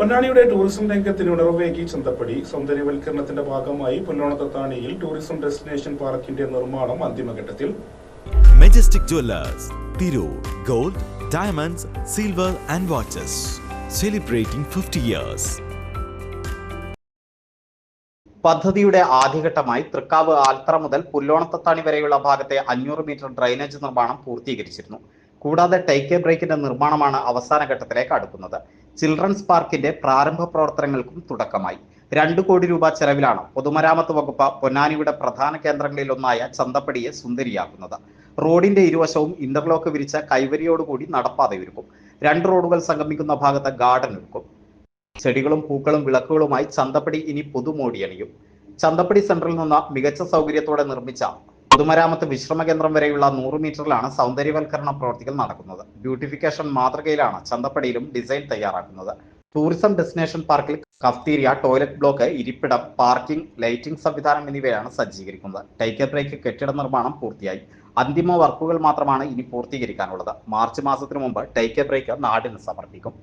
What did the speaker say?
പൊന്നാനിയുടെ tourism രംഗത്തിന് ഉണർവേകി Chanthappadi സൗന്ദര്യവൽക്കരണത്തിന്റെ ഭാഗമായി പുല്ലോണത്തത്താണിയിൽ tourism destination പാർക്കിന്റെ നിർമ്മാണം അന്തിമഘട്ടത്തിൽ. Majestic jewellers Tirur gold diamonds silver and watches celebrating fifty years പദ്ധതിയുടെ ആദ്യഘട്ടമായി തൃക്കാവ് ആൽത്തറ മുതൽ പുല്ലോണത്തത്താണി വരെയുള്ള ഭാഗത്തെ അഞ്ഞൂറ് മീറ്റർ ഡ്രൈനേജ് നിർമ്മാണം പൂർത്തീകരിച്ചിരുന്നു. കൂടാതെ ടേക്ക് എ ബ്രേക്കിന്റെ നിർമ്മാണമാണ് അവസാന ഘട്ടത്തിലേക്ക് അടുക്കുന്നത്. ചിൽഡ്രൻസ് പാർക്കിന്റെ പ്രാരംഭ പ്രവർത്തനങ്ങൾക്കും തുടക്കമായി. രണ്ടു കോടി രൂപ ചെലവിലാണ് പൊതുമരാമത്ത് വകുപ്പ് പൊന്നാനിയുടെ പ്രധാന കേന്ദ്രങ്ങളിലൊന്നായ ചന്തപ്പടിയെ സുന്ദരിയാക്കുന്നത്. റോഡിന്റെ ഇരുവശവും ഇന്റർലോക്ക് വിരിച്ച കൈവരിയോടുകൂടി നടപ്പാതയൊരുക്കും രണ്ട് റോഡുകൾ സംഗമിക്കുന്ന ഭാഗത്ത് ഗാർഡൻ ഒരുക്കും. ചെടികളും പൂക്കളും വിളക്കുകളുമായി ചന്തപ്പടി ഇനി പുതുമോടിയണിയും. ചന്തപ്പടി സെന്ററിൽ നിന്ന് മികച്ച സൗകര്യത്തോടെ നിർമ്മിച്ച പൊതുമരാമത്ത് വിശ്രമ കേന്ദ്രം വരെയുള്ള നൂറ് മീറ്ററിലാണ് സൗന്ദര്യവൽക്കരണ പ്രവർത്തികൾ നടക്കുന്നത്. ബ്യൂട്ടിഫിക്കേഷൻ മാതൃകയിലാണ് ചന്തപ്പടിയിലും ഡിസൈൻ തയ്യാറാക്കുന്നത്. ടൂറിസം ഡെസ്റ്റിനേഷൻ പാർക്കിൽ കഫ്തീരിയ ടോയ്ലറ്റ് ബ്ലോക്ക് ഇരിപ്പിടം പാർക്കിംഗ് ലൈറ്റിംഗ് സംവിധാനം എന്നിവയാണ് സജ്ജീകരിക്കുന്നത്. ടൈക്കർ ബ്രേക്ക് കെട്ടിട നിർമ്മാണം പൂർത്തിയായി. അന്തിമ വർക്കുകൾ മാത്രമാണ് ഇനി പൂർത്തീകരിക്കാനുള്ളത്. മാർച്ച് മാസത്തിനു മുമ്പ് ടൈക്കർ ബ്രേക്ക് നാടിന് സമർപ്പിക്കും.